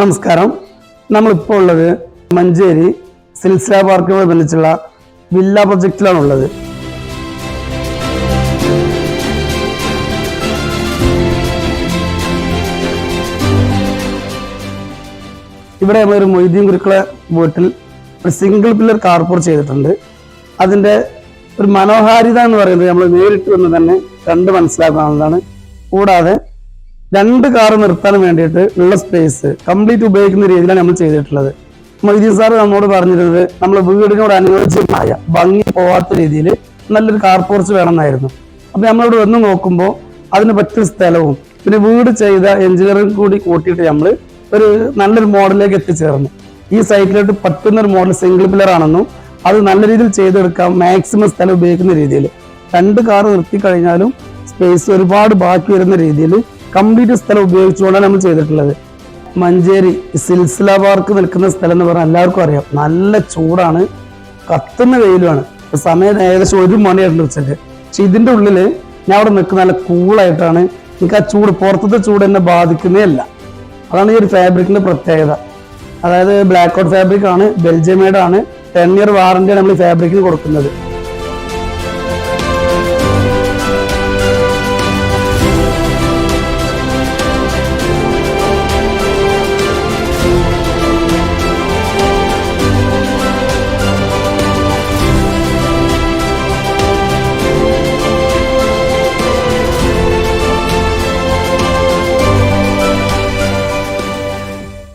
നമസ്കാരം. നമ്മളിപ്പോൾ ഉള്ളത് മഞ്ചേരി സിൽസില പാർക്കുമായി ബന്ധിച്ചുള്ള വില്ല പ്രൊജക്റ്റിലാണ് ഉള്ളത് ഇവിടെ നമ്മളൊരു മൊയ്തീൻ ഗുരുക്കളെ വീട്ടിൽ ഒരു സിംഗിൾ പില്ലർ കാർപോർ ചെയ്തിട്ടുണ്ട്. അതിന്റെ ഒരു മനോഹാരിത എന്ന് പറയുന്നത് നമ്മൾ നേരിട്ട് വന്ന് തന്നെ കണ്ട് മനസ്സിലാക്കാവുന്നതാണ്. കൂടാതെ രണ്ട് കാർ നിർത്താൻ വേണ്ടിയിട്ട് ഉള്ള സ്പേസ് കംപ്ലീറ്റ് ഉപയോഗിക്കുന്ന രീതിയിലാണ് നമ്മൾ ചെയ്തിട്ടുള്ളത്. മൊയ്തീൻ സാർ നമ്മോട് പറഞ്ഞിരുന്നത് നമ്മൾ വീടിനോട് അനുയോജ്യമായ ഭംഗി പോവാത്ത രീതിയിൽ നല്ലൊരു കാർ പോർച്ച് വേണമെന്നായിരുന്നു. അപ്പൊ നമ്മളോട് വന്ന് നോക്കുമ്പോൾ അതിന് പറ്റിയ സ്ഥലവും പിന്നെ വീട് ചെയ്ത എഞ്ചിനീയറിംഗ് കൂടി കൂട്ടിയിട്ട് നമ്മൾ ഒരു നല്ലൊരു മോഡലിലേക്ക് എത്തിച്ചേർന്നു. ഈ സൈറ്റിലോട്ട് പറ്റുന്ന ഒരു മോഡൽ സിംഗിൾ പില്ലർ ആണെന്നും അത് നല്ല രീതിയിൽ ചെയ്തെടുക്കാം മാക്സിമം സ്ഥലം ഉപയോഗിക്കുന്ന രീതിയിൽ. രണ്ട് കാർ നിർത്തി കഴിഞ്ഞാലും സ്പേസ് ഒരുപാട് ബാക്കി വരുന്ന രീതിയിൽ കംപ്ലീറ്റ് സ്ഥലം ഉപയോഗിച്ചുകൊണ്ടാണ് നമ്മൾ ചെയ്തിട്ടുള്ളത്. മഞ്ചേരി സിൽസില പാർക്ക് നിൽക്കുന്ന സ്ഥലം എന്ന് പറഞ്ഞാൽ എല്ലാവർക്കും അറിയാം. നല്ല ചൂടാണ്. കത്തുന്ന വെയിലുമാണ്. സമയം ഏകദേശം ഒരു മണിയായിട്ടുണ്ട് ഉച്ചയ്ക്ക്. പക്ഷെ ഇതിന്റെ ഉള്ളിൽ ഞാൻ അവിടെ നിൽക്കുന്ന നല്ല കൂളായിട്ടാണ് എനിക്ക് ആ ചൂട് പുറത്തത്തെ ചൂട് എന്നെ ബാധിക്കുന്നേ അല്ല. അതാണ് ഈ ഒരു ഫാബ്രിക്കിന്റെ പ്രത്യേകത. അതായത് ബ്ലാക്ക് ഔട്ട് ഫാബ്രിക് ആണ് ബെൽജിയം മെയ്ഡ് ആണ് ടെൻ ഇയർ വാറന്റിയാണ് നമ്മൾ ഫാബ്രിക്കിന് കൊടുക്കുന്നത്.